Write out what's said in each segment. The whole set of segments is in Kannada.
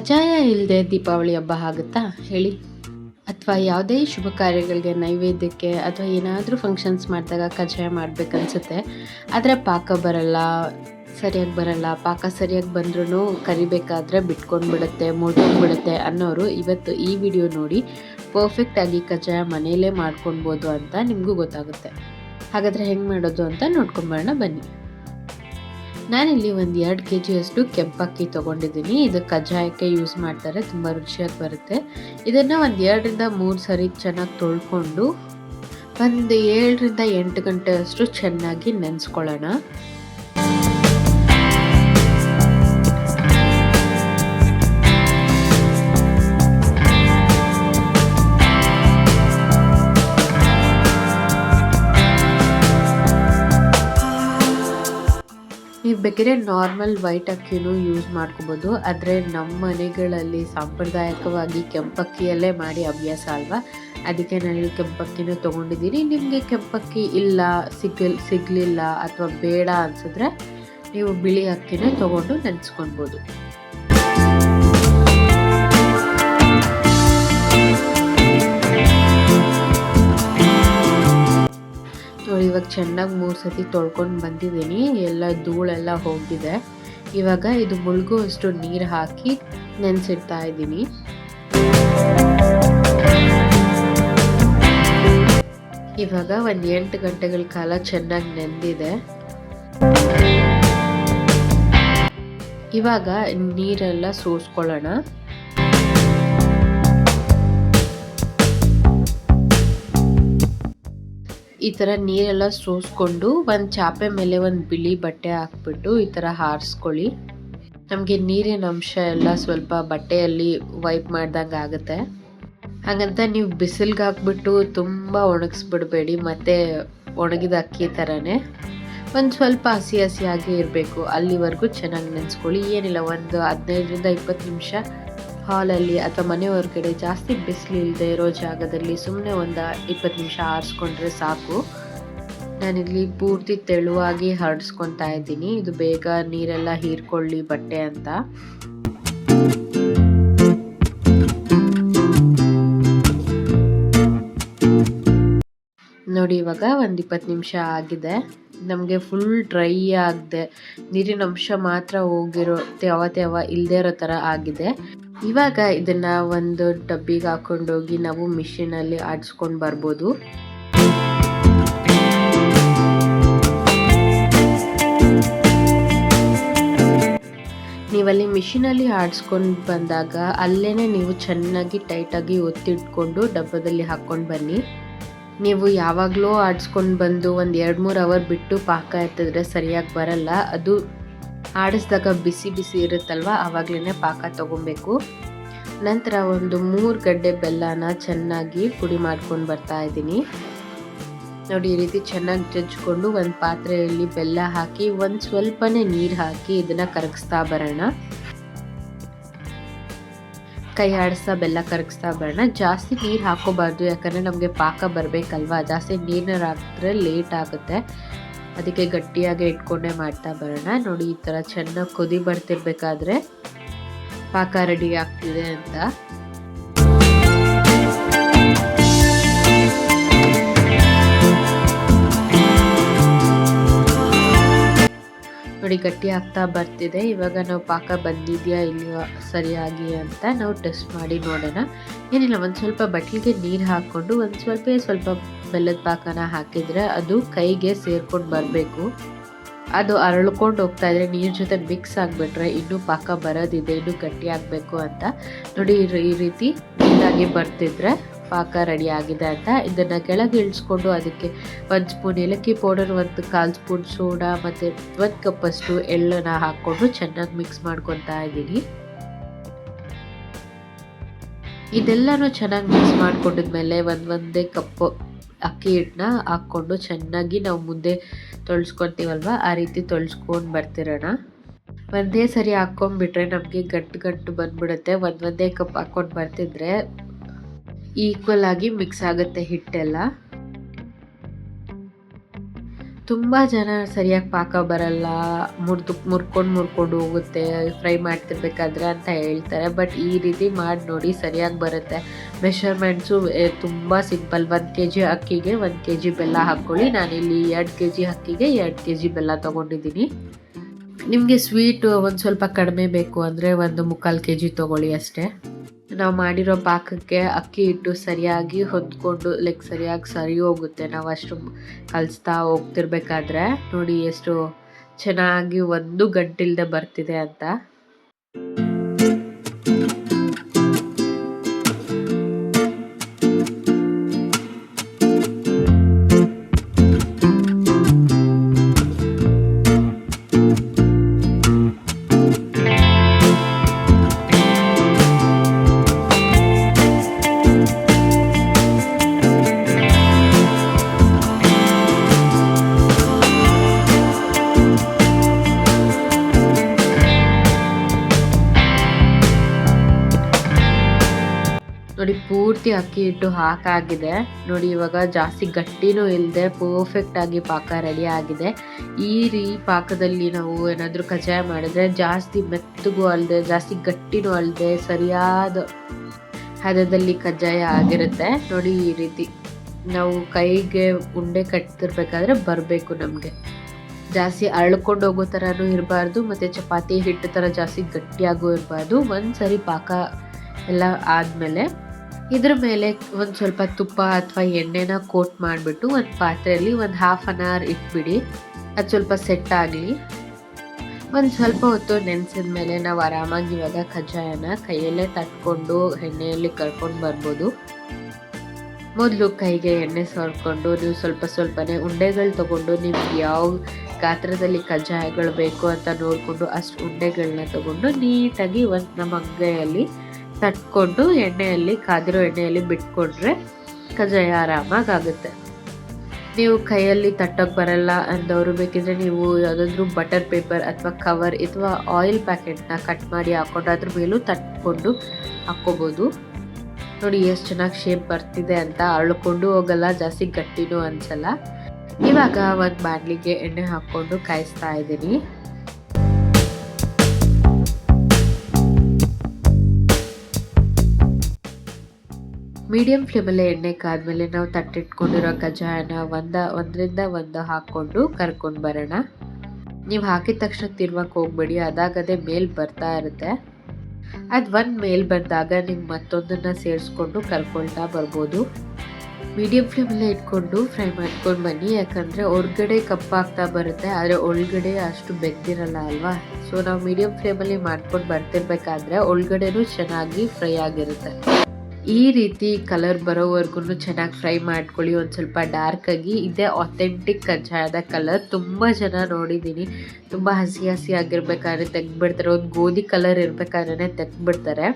ಕಜ್ಜಾಯ ಇಲ್ಲದೆ ದೀಪಾವಳಿ ಹಬ್ಬ ಆಗುತ್ತಾ? ಹೇಳಿ. ಅಥವಾ ಯಾವುದೇ ಶುಭ ಕಾರ್ಯಗಳಿಗೆ ನೈವೇದ್ಯಕ್ಕೆ ಅಥವಾ ಏನಾದರೂ ಫಂಕ್ಷನ್ಸ್ ಮಾಡಿದಾಗ ಕಜ್ಜಾಯ ಮಾಡಬೇಕನ್ಸುತ್ತೆ. ಆದರೆ ಪಾಕ ಬರಲ್ಲ, ಸರಿಯಾಗಿ ಬರಲ್ಲ. ಪಾಕ ಸರಿಯಾಗಿ ಬಂದ್ರೂ ಕರಿಬೇಕಾದ್ರೆ ಬಿಟ್ಕೊಂಡು ಬಿಡುತ್ತೆ ಮುಳ್ಕೊಂಡ್ಬಿಡುತ್ತೆ ಅನ್ನೋರು ಇವತ್ತು ಈ ವಿಡಿಯೋ ನೋಡಿ ಪರ್ಫೆಕ್ಟಾಗಿ ಕಜ್ಜಾಯ ಮನೆಯಲ್ಲೇ ಮಾಡ್ಕೊಳ್ಬೋದು ಅಂತ ನಿಮಗೂ ಗೊತ್ತಾಗುತ್ತೆ. ಹಾಗಾದರೆ ಹೆಂಗೆ ಮಾಡೋದು ಅಂತ ನೋಡ್ಕೊಂಬರೋಣ ಬನ್ನಿ. ನಾನಿಲ್ಲಿ ಒಂದು ಎರಡು ಕೆ ಜಿಯಷ್ಟು ಕೆಂಪಕ್ಕಿ ತೊಗೊಂಡಿದ್ದೀನಿ. ಇದು ಕಜ್ಜಾಯಕ್ಕೆ ಯೂಸ್ ಮಾಡ್ತಾರೆ, ತುಂಬ ರುಚಿಯಾಗಿ ಬರುತ್ತೆ. ಇದನ್ನು ಒಂದು ಎರಡರಿಂದ ಮೂರು ಸರಿ ಚೆನ್ನಾಗಿ ತೊಳ್ಕೊಂಡು, ಒಂದು ಏಳರಿಂದ ಎಂಟು ಗಂಟೆ ಅಷ್ಟು ಚೆನ್ನಾಗಿ ನೆನೆಸ್ಕೊಳ್ಳೋಣ. ಬೇಕಿದ್ರೆ ನಾರ್ಮಲ್ ವೈಟ್ ಅಕ್ಕಿನೂ ಯೂಸ್ ಮಾಡ್ಕೋಬೋದು. ಆದರೆ ನಮ್ಮ ಮನೆಗಳಲ್ಲಿ ಸಾಂಪ್ರದಾಯಿಕವಾಗಿ ಕೆಂಪಕ್ಕಿಯಲ್ಲೇ ಮಾಡಿ ಅಭ್ಯಾಸ ಅಲ್ವಾ? ಅದಕ್ಕೆ ನಾನು ಕೆಂಪಕ್ಕಿನೂ ತೊಗೊಂಡಿದ್ದೀನಿ. ನಿಮಗೆ ಕೆಂಪಕ್ಕಿ ಇಲ್ಲ, ಸಿಗಲ್, ಸಿಗಲಿಲ್ಲ ಅಥವಾ ಬೇಡ ಅನಿಸಿದ್ರೆ ನೀವು ಬಿಳಿ ಅಕ್ಕಿನೇ ತೊಗೊಂಡು ನೆನೆಸ್ಕೊಳ್ಬೋದು. ಇವಾಗ ಚೆನ್ನಾಗಿ ಮೂರು ಸತಿ ತೊಳ್ಕೊಂಡು ಬಂದಿದ್ದೀನಿ. ಎಲ್ಲ ಧೂಳೆಲ್ಲ ಹೋಗಿದೆ. ಇವಾಗ ಇದು ಮುಳುಗುವಷ್ಟು ನೀರು ಹಾಕಿ ನೆನೆಸಿಡ್ತಾ ಇದ್ದೀನಿ. ಇವಾಗ ಒಂದು ಎಂಟು ಗಂಟೆಗಳ ಕಾಲ ಚೆನ್ನಾಗಿ ನೆಂದಿದೆ. ಇವಾಗ ನೀರೆಲ್ಲ ಸೋಸ್ಕೊಳ್ಳೋಣ. ಈ ಥರ ನೀರೆಲ್ಲ ಸೋಸ್ಕೊಂಡು ಒಂದು ಚಾಪೆ ಮೇಲೆ ಒಂದು ಬಿಳಿ ಬಟ್ಟೆ ಹಾಕ್ಬಿಟ್ಟು ಈ ಥರ ಹಾರಿಸ್ಕೊಳ್ಳಿ. ನಮಗೆ ನೀರಿನ ಅಂಶ ಎಲ್ಲ ಸ್ವಲ್ಪ ಬಟ್ಟೆಯಲ್ಲಿ ವೈಪ್ ಮಾಡ್ದಂಗೆ ಆಗುತ್ತೆ. ಹಾಗಂತ ನೀವು ಬಿಸಿಲ್ಗೆ ಹಾಕ್ಬಿಟ್ಟು ತುಂಬ ಒಣಗಿಸ್ಬಿಡ್ಬೇಡಿ, ಮತ್ತು ಒಣಗಿದ ಅಕ್ಕಿ ಥರನೇ ಒಂದು ಸ್ವಲ್ಪ ಹಸಿ ಹಸಿಯಾಗಿ ಇರಬೇಕು. ಅಲ್ಲಿವರೆಗೂ ಚೆನ್ನಾಗಿ ನೆನೆಸ್ಕೊಳ್ಳಿ. ಏನಿಲ್ಲ, ಒಂದು ಹದಿನೈದರಿಂದ ಇಪ್ಪತ್ತು ನಿಮಿಷ ಹಾಲಲ್ಲಿ ಅಥವಾ ಮನೆ ಹೊರಗಡೆ ಜಾಸ್ತಿ ಬಿಸಿಲು ಇಲ್ಲದೆ ಇರೋ ಜಾಗದಲ್ಲಿ ಸುಮ್ಮನೆ ಒಂದು ಇಪ್ಪತ್ತು ನಿಮಿಷ ಆರಿಸ್ಕೊಂಡ್ರೆ ಸಾಕು. ನಾನಿಲ್ಲಿ ಪೂರ್ತಿ ತೆಳುವಾಗಿ ಹರಡಿಸ್ಕೊತಾ ಇದ್ದೀನಿ. ಇದು ಬೇಗ ನೀರೆಲ್ಲ ಹೀರ್ಕೊಳ್ಳಿ ಬಟ್ಟೆ ಅಂತ. ನೋಡಿ, ಇವಾಗ ಒಂದು ಇಪ್ಪತ್ತು ನಿಮಿಷ ಆಗಿದೆ. ನಮಗೆ ಫುಲ್ ಡ್ರೈ ಆಗದೆ, ನೀರಿನ ಅಂಶ ಮಾತ್ರ ಹೋಗಿರೋ ತ್ಯಾವ ತ್ಯಾವ ಇಲ್ಲದೆ ಇರೋ ಥರ ಆಗಿದೆ. ಇವಾಗ ಇದನ್ನು ಒಂದು ಡಬ್ಬಿಗೆ ಹಾಕೊಂಡೋಗಿ ನಾವು ಮಿಷಿನಲ್ಲಿ ಆಡಿಸ್ಕೊಂಡು ಬರ್ಬೋದು. ನೀವಲ್ಲಿ ಮಿಷಿನಲ್ಲಿ ಆಡಿಸ್ಕೊಂಡು ಬಂದಾಗ ಅಲ್ಲೇ ನೀವು ಚೆನ್ನಾಗಿ ಟೈಟಾಗಿ ಒತ್ತಿಟ್ಕೊಂಡು ಡಬ್ಬದಲ್ಲಿ ಹಾಕ್ಕೊಂಡು ಬನ್ನಿ. ನೀವು ಯಾವಾಗಲೂ ಆಡಿಸ್ಕೊಂಡು ಬಂದು ಒಂದು ಎರಡು ಮೂರು ಅವರ್ ಬಿಟ್ಟು ಪಾಕ ಎತ್ತಿದ್ರೆ ಸರಿಯಾಗಿ ಬರಲ್ಲ. ಅದು ಆಡಿಸಿದಾಗ ಬಿಸಿ ಬಿಸಿ ಇರುತ್ತಲ್ವ? ಆವಾಗಲೇ ಪಾಕ ತೊಗೊಬೇಕು. ನಂತರ ಒಂದು ಮೂರು ಗಡ್ಡೆ ಬೆಲ್ಲನ ಚೆನ್ನಾಗಿ ಪುಡಿ ಮಾಡ್ಕೊಂಡು ಬರ್ತಾ ಇದ್ದೀನಿ. ನೋಡಿ, ಈ ರೀತಿ ಚೆನ್ನಾಗಿ ಜಜ್ಜಿಕೊಂಡು ಒಂದು ಪಾತ್ರೆಯಲ್ಲಿ ಬೆಲ್ಲ ಹಾಕಿ ಒಂದು ಸ್ವಲ್ಪನೇ ನೀರು ಹಾಕಿ ಇದನ್ನು ಕರಗಿಸ್ತಾ ಬರೋಣ. ಕೈ ಆಡಿಸ್ತಾ ಬೆಲ್ಲ ಕರಗಿಸ್ತಾ ಬರೋಣ. ಜಾಸ್ತಿ ನೀರು ಹಾಕೋಬಾರ್ದು, ಯಾಕಂದರೆ ನಮಗೆ ಪಾಕ ಬರಬೇಕಲ್ವಾ? ಜಾಸ್ತಿ ನೀರನ್ನ ಹಾಕಿದ್ರೆ ಲೇಟ್ ಆಗುತ್ತೆ. ಅದಕ್ಕೆ ಗಟ್ಟಿಯಾಗಿ ಇಟ್ಕೊಂಡೇ ಮಾಡ್ತಾ ಬರೋಣ. ನೋಡಿ, ಈ ಥರ ಚೆನ್ನಾಗಿ ಕುದಿ ಬರ್ತಿರ್ಬೇಕಾದ್ರೆ ಪಾಕ ರೆಡಿ ಆಗ್ತಿದೆ ಅಂತ. ನೋಡಿ ಗಟ್ಟಿ ಆಗ್ತಾ ಬರ್ತಿದೆ. ಇವಾಗ ನಾವು ಪಾಕ ಬಂದಿದೆಯಾ ಇಲ್ಲವಾ ಸರಿಯಾಗಿ ಅಂತ ನಾವು ಟೆಸ್ಟ್ ಮಾಡಿ ನೋಡೋಣ. ಏನಿಲ್ಲ, ಒಂದು ಸ್ವಲ್ಪ ಬಟ್ಲಿಗೆ ನೀರು ಹಾಕ್ಕೊಂಡು, ಒಂದು ಸ್ವಲ್ಪ ಸ್ವಲ್ಪ ಬೆಲ್ಲದ ಪಾಕನ ಹಾಕಿದರೆ ಅದು ಕೈಗೆ ಸೇರ್ಕೊಂಡು ಬರಬೇಕು. ಅದು ಅರಳ್ಕೊಂಡು ಹೋಗ್ತಾ ಇದ್ರೆ ನೀರು ಜೊತೆ ಮಿಕ್ಸ್ ಆಗಿಬಿಟ್ರೆ ಇನ್ನೂ ಪಾಕ ಬರೋದಿದೆ, ಇನ್ನೂ ಗಟ್ಟಿ ಆಗಬೇಕು ಅಂತ. ನೋಡಿ, ಈ ರೀತಿ ನೀರಾಗಿ ಬರ್ತಿದ್ರೆ ಪಾಕ ರೆಡಿ ಆಗಿದೆ ಅಂತ ಇದನ್ನು ಕೆಳಗೆ ಇಳಿಸ್ಕೊಂಡು ಅದಕ್ಕೆ ಒಂದು ಸ್ಪೂನ್ ಏಲಕ್ಕಿ ಪೌಡರ್, ಒಂದು ಕಾಲು ಸ್ಪೂನ್ ಸೋಡಾ, ಮತ್ತು ಒಂದು ಕಪ್ಪಷ್ಟು ಎಳ್ಳನ್ನು ಹಾಕ್ಕೊಂಡು ಚೆನ್ನಾಗಿ ಮಿಕ್ಸ್ ಮಾಡ್ಕೊತಾ ಇದ್ದೀನಿ. ಇದೆಲ್ಲನೂ ಚೆನ್ನಾಗಿ ಮಿಕ್ಸ್ ಮಾಡ್ಕೊಂಡಿದ್ಮೇಲೆ ಒಂದು ಒಂದೇ ಕಪ್ಪು ಅಕ್ಕಿ ಹಿಟ್ಟನ್ನ ಹಾಕ್ಕೊಂಡು ಚೆನ್ನಾಗಿ ನಾವು ಮುಂದೆ ತೊಳ್ಸ್ಕೊತೀವಲ್ವ, ಆ ರೀತಿ ತೊಳ್ಸ್ಕೊಂಡು ಬರ್ತಿರೋಣ. ಒಂದೇ ಸರಿ ಹಾಕ್ಕೊಂಡ್ಬಿಟ್ರೆ ನಮಗೆ ಗಟ್ಟು ಗಟ್ಟು ಬಂದ್ಬಿಡುತ್ತೆ. ಒಂದೊಂದೇ ಒಂದೇ ಕಪ್ ಹಾಕ್ಕೊಂಡು ಬರ್ತಿದ್ರೆ ಈಕ್ವಲ್ ಆಗಿ ಮಿಕ್ಸ್ ಆಗುತ್ತೆ ಹಿಟ್ಟೆಲ್ಲ. ತುಂಬ ಜನ ಸರಿಯಾಗಿ ಪಾಕ ಬರಲ್ಲ, ಮುರಿದು, ಮುರ್ಕೊಂಡು ಮುರ್ಕೊಂಡು ಹೋಗುತ್ತೆ, ಫ್ರೈ ಮಾಡ್ತಿರ್ಬೇಕಾದ್ರೆ ಅಂತ ಹೇಳ್ತಾರೆ. ಬಟ್ ಈ ರೀತಿ ಮಾಡಿ ನೋಡಿ ಸರಿಯಾಗಿ ಬರುತ್ತೆ. ಮೆಷರ್ಮೆಂಟ್ಸು ತುಂಬ ಸಿಂಪಲ್. ಒಂದು ಕೆ ಜಿ ಅಕ್ಕಿಗೆ ಒಂದು ಕೆ ಜಿ ಬೆಲ್ಲ ಹಾಕ್ಕೊಳ್ಳಿ. ನಾನಿಲ್ಲಿ ಎರಡು ಕೆ ಜಿ ಅಕ್ಕಿಗೆ ಎರಡು ಕೆ ಜಿ ಬೆಲ್ಲ ತೊಗೊಂಡಿದ್ದೀನಿ. ನಿಮಗೆ ಸ್ವೀಟು ಒಂದು ಸ್ವಲ್ಪ ಕಡಿಮೆ ಬೇಕು ಅಂದರೆ ಒಂದು ಮುಕ್ಕಾಲು ಕೆ ಜಿ ತೊಗೊಳ್ಳಿ ಅಷ್ಟೇ. ನಾವು ಮಾಡಿರೋ ಪಾಕಕ್ಕೆ ಅಕ್ಕಿ ಹಿಟ್ಟು ಸರಿಯಾಗಿ ಹೊತ್ಕೊಂಡು ಲೈಕ್ ಸರಿಯಾಗಿ ಸರಿ ಹೋಗುತ್ತೆ. ನಾವು ಅಷ್ಟು ಕಲಿಸ್ತಾ ಹೋಗ್ತಿರ್ಬೇಕಾದ್ರೆ ನೋಡಿ ಎಷ್ಟು ಚೆನ್ನಾಗಿ ಒಂದು ಗಂಟಿಲ್ದೆ ಬರ್ತಿದೆ ಅಂತ. ಪೂರ್ತಿ ಅಕ್ಕಿ ಹಿಟ್ಟು ಹಾಕಾಗಿದೆ. ನೋಡಿ, ಇವಾಗ ಜಾಸ್ತಿ ಗಟ್ಟಿನೂ ಇಲ್ಲದೆ ಪರ್ಫೆಕ್ಟ್ ಆಗಿ ಪಾಕ ರೆಡಿ ಆಗಿದೆ. ಈ ರೀ ಪಾಕದಲ್ಲಿ ನಾವು ಏನಾದರೂ ಕಜ್ಜಾಯ ಮಾಡಿದ್ರೆ ಜಾಸ್ತಿ ಮೆತ್ತಗೂ ಅಲ್ಲದೆ ಜಾಸ್ತಿ ಗಟ್ಟಿನೂ ಅಲ್ಲದೆ ಸರಿಯಾದ ಹದದಲ್ಲಿ ಕಜ್ಜಾಯ ಆಗಿರುತ್ತೆ. ನೋಡಿ, ಈ ರೀತಿ ನಾವು ಕೈಗೆ ಉಂಡೆ ಕಟ್ತಿರ್ಬೇಕಾದ್ರೆ ಬರಬೇಕು ನಮಗೆ. ಜಾಸ್ತಿ ಅರಳ್ಕೊಂಡು ಹೋಗೋ ಥರನೂ ಇರಬಾರ್ದು, ಮತ್ತು ಚಪಾತಿ ಹಿಟ್ಟು ಥರ ಜಾಸ್ತಿ ಗಟ್ಟಿಯಾಗೂ ಇರಬಾರ್ದು. ಒಂದು ಸರಿ ಪಾಕ ಎಲ್ಲ ಆದಮೇಲೆ ಇದ್ರ ಮೇಲೆ ಒಂದು ಸ್ವಲ್ಪ ತುಪ್ಪ ಅಥವಾ ಎಣ್ಣೆನ ಕೋಟ್ ಮಾಡಿಬಿಟ್ಟು ಒಂದು ಪಾತ್ರೆಯಲ್ಲಿ ಒಂದು ಹಾಫ್ ಅನ್ ಅವರ್ ಇಟ್ಬಿಡಿ. ಅದು ಸ್ವಲ್ಪ ಸೆಟ್ ಆಗಲಿ. ಒಂದು ಸ್ವಲ್ಪ ಹೊತ್ತು ನೆನೆಸಿದ ಮೇಲೆ ನಾವು ಆರಾಮಾಗಿ ಇವಾಗ ಕಜ್ಜಾಯನ ಕೈಯಲ್ಲೇ ತಟ್ಕೊಂಡು ಎಣ್ಣೆಯಲ್ಲಿ ಕರ್ಕೊಂಡು ಬರ್ಬೋದು. ಮೊದಲು ಕೈಗೆ ಎಣ್ಣೆ ಸವರ್ಕೊಂಡು ನೀವು ಸ್ವಲ್ಪ ಸ್ವಲ್ಪನೇ ಉಂಡೆಗಳು ತಗೊಂಡು ನಿಮ್ಗೆ ಯಾವ ಗಾತ್ರದಲ್ಲಿ ಕಜ್ಜಾಯಗಳು ಬೇಕು ಅಂತ ನೋಡಿಕೊಂಡು ಅಷ್ಟು ಉಂಡೆಗಳನ್ನ ತಗೊಂಡು ನೀಟಾಗಿ ಒಂದು ನಮ್ಮ ಅಂಗೈಯಲ್ಲಿ ತಟ್ಕೊಂಡು ಎಣ್ಣೆಯಲ್ಲಿ, ಕಾದಿರೋ ಎಣ್ಣೆಯಲ್ಲಿ ಬಿಟ್ಕೊಂಡ್ರೆ ಕಜ್ಜಾಯ ಆರಾಮಾಗುತ್ತೆ ನೀವು ಕೈಯಲ್ಲಿ ತಟ್ಟೋಕೆ ಬರಲ್ಲ ಅಂದವರು, ಬೇಕಿದ್ರೆ ನೀವು ಯಾವುದಾದ್ರೂ ಬಟರ್ ಪೇಪರ್ ಅಥವಾ ಕವರ್ ಅಥವಾ ಆಯಿಲ್ ಪ್ಯಾಕೆಟ್ನ ಕಟ್ ಮಾಡಿ ಹಾಕ್ಕೊಂಡು ಅದ್ರ ಮೇಲೂ ತಟ್ಕೊಂಡು ಹಾಕ್ಕೋಬೋದು. ನೋಡಿ, ಎಷ್ಟು ಚೆನ್ನಾಗಿ ಶೇಪ್ ಬರ್ತಿದೆ ಅಂತ ಅಳ್ಕೊಂಡು ಹೋಗಲ್ಲ, ಜಾಸ್ತಿ ಗಟ್ಟಿನೂ ಅನ್ಸಲ್ಲ. ಇವಾಗ ಒಂದು ಬಾಣಲಿಗೆ ಎಣ್ಣೆ ಹಾಕ್ಕೊಂಡು ಕಾಯಿಸ್ತಾ ಇದ್ದೀನಿ. ಮೀಡಿಯಂ ಫ್ಲೇಮಲ್ಲೇ ಎಣ್ಣೆ ಕಾದ್ಮೇಲೆ ನಾವು ತಟ್ಟಿಟ್ಕೊಂಡಿರೋ ಕಜ್ಜಾಯನ ಒಂದ, ಒಂದರಿಂದ ಒಂದು ಹಾಕ್ಕೊಂಡು ಕರ್ಕೊಂಡು ಬರೋಣ. ನೀವು ಹಾಕಿದ ತಕ್ಷಣ ತಿರ್ವಕ್ಕೆ ಹೋಗ್ಬೇಡಿ, ಅದಾಗದೇ ಮೇಲ್ ಬರ್ತಾ ಇರುತ್ತೆ. ಅದು ಒಂದು ಮೇಲ್ ಬಂದಾಗ ನೀವು ಮತ್ತೊಂದನ್ನು ಸೇರಿಸ್ಕೊಂಡು ಕರ್ಕೊಳ್ತಾ ಬರ್ಬೋದು. ಮೀಡಿಯಂ ಫ್ಲೇಮಲ್ಲೇ ಇಟ್ಕೊಂಡು ಫ್ರೈ ಮಾಡ್ಕೊಂಡು ಬನ್ನಿ, ಯಾಕಂದರೆ ಹೊರ್ಗಡೆ ಕಪ್ಪಾಗ್ತಾ ಬರುತ್ತೆ, ಆದರೆ ಒಳಗಡೆ ಅಷ್ಟು ಬೆಂದಿರಲ್ಲ ಅಲ್ವಾ? ಸೊ ನಾವು ಮೀಡಿಯಂ ಫ್ಲೇಮಲ್ಲಿ ಮಾಡ್ಕೊಂಡು ಬರ್ತಿರ್ಬೇಕಾದ್ರೆ ಒಳಗಡೆನೂ ಚೆನ್ನಾಗಿ ಫ್ರೈ ಆಗಿರುತ್ತೆ. ಈ ರೀತಿ ಕಲರ್ ಬರೋವರೆಗೂ ಚೆನ್ನಾಗಿ ಫ್ರೈ ಮಾಡ್ಕೊಳ್ಳಿ. ಒಂದು ಸ್ವಲ್ಪ ಡಾರ್ಕಾಗಿ ಇದೇ ಅಥೆಂಟಿಕ್ ಕಜ್ಜಾಯದ ಕಲರ್ ತುಂಬ ಜನ ನೋಡಿದ್ದೀನಿ ತುಂಬ ಹಸಿ ಹಸಿ ಆಗಿರ್ಬೇಕಾದ್ರೆ ತೆಗ್ದುಬಿಡ್ತಾರೆ. ಒಂದು ಗೋಧಿ ಕಲರ್ ಇರಬೇಕಾದ್ರೆ ತೆಗ್ದುಬಿಡ್ತಾರೆ.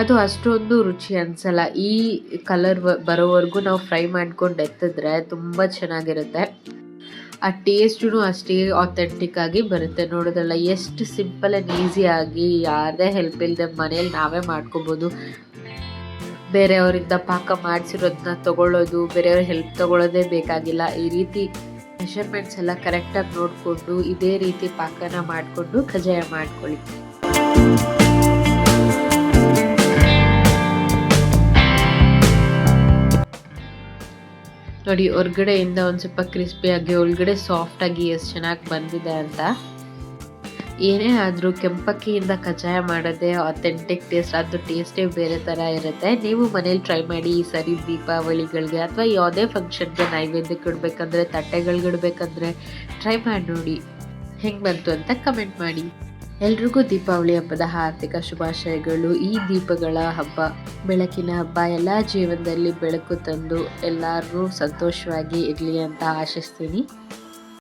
ಅದು ಅಷ್ಟೊಂದು ರುಚಿ ಅನಿಸಲ್ಲ. ಈ ಕಲರ್ ಬರೋವರೆಗೂ ನಾವು ಫ್ರೈ ಮಾಡ್ಕೊಂಡು ಎತ್ತಿದ್ರೆ ತುಂಬ ಚೆನ್ನಾಗಿರುತ್ತೆ. ಆ ಟೇಸ್ಟೂ ಅಷ್ಟೇ ಅಥೆಂಟಿಕ್ ಆಗಿ ಬರುತ್ತೆ. ನೋಡೋದಲ್ಲ, ಎಷ್ಟು ಸಿಂಪಲ್ ಆ್ಯಂಡ್ ಈಸಿಯಾಗಿ ಯಾರದೇ ಹೆಲ್ಪ್ ಇಲ್ಲದೆ ಮನೇಲಿ ನಾವೇ ಮಾಡ್ಕೋಬೋದು. ಬೇರೆಯವರಿಂದ ಪಾಕ ಮಾಡಿಸಿರೋದನ್ನ ತಗೊಳ್ಳೋದು, ಬೇರೆಯವ್ರ ಹೆಲ್ಪ್ ತೊಗೊಳ್ಳೋದೇ ಬೇಕಾಗಿಲ್ಲ. ಈ ರೀತಿ ಮೆಷರ್ಮೆಂಟ್ಸ್ ಎಲ್ಲ ಕರೆಕ್ಟಾಗಿ ನೋಡಿಕೊಂಡು ಇದೇ ರೀತಿ ಪಾಕನ ಮಾಡಿಕೊಂಡು ಕಜ್ಜಾಯ ಮಾಡ್ಕೊಳ್ಳಿ. ನೋಡಿ, ಹೊರ್ಗಡೆಯಿಂದ ಒಂದು ಸ್ವಲ್ಪ ಕ್ರಿಸ್ಪಿಯಾಗಿ ಒಳಗಡೆ ಸಾಫ್ಟಾಗಿ ಎಷ್ಟು ಚೆನ್ನಾಗಿ ಬಂದಿದೆ ಅಂತ. ಏನೇ ಆದರೂ ಕೆಂಪಕ್ಕಿಯಿಂದ ಕಜ್ಜಾಯ ಮಾಡೋದೇ ಅಥೆಂಟಿಕ್ ಟೇಸ್ಟ್ ಅದು ಟೇಸ್ಟೇ ಬೇರೆ ಥರ ಇರುತ್ತೆ. ನೀವು ಮನೇಲಿ ಟ್ರೈ ಮಾಡಿ ಈ ಸರಿ ದೀಪಾವಳಿಗಳಿಗೆ ಅಥವಾ ಯಾವುದೇ ಫಂಕ್ಷನ್ಗೆ ನೈವೇದ್ಯಕ್ಕೆ ಇಡಬೇಕಂದ್ರೆ ತಟ್ಟೆಗಳಿಗೆ ಇಡಬೇಕಂದ್ರೆ ಟ್ರೈ ಮಾಡಿ ನೋಡಿ. ಹೆಂಗೆ ಬಂತು ಅಂತ ಕಮೆಂಟ್ ಮಾಡಿ. ಎಲ್ರಿಗೂ ದೀಪಾವಳಿ ಹಬ್ಬದ ಹಾರ್ದಿಕ ಶುಭಾಶಯಗಳು. ಈ ದೀಪಗಳ ಹಬ್ಬ ಬೆಳಕಿನ ಹಬ್ಬ ಎಲ್ಲ ಜೀವನದಲ್ಲಿ ಬೆಳಕು ತಂದು ಎಲ್ಲರೂ ಸಂತೋಷವಾಗಿ ಇರಲಿ ಅಂತ ಆಶಿಸ್ತೀನಿ.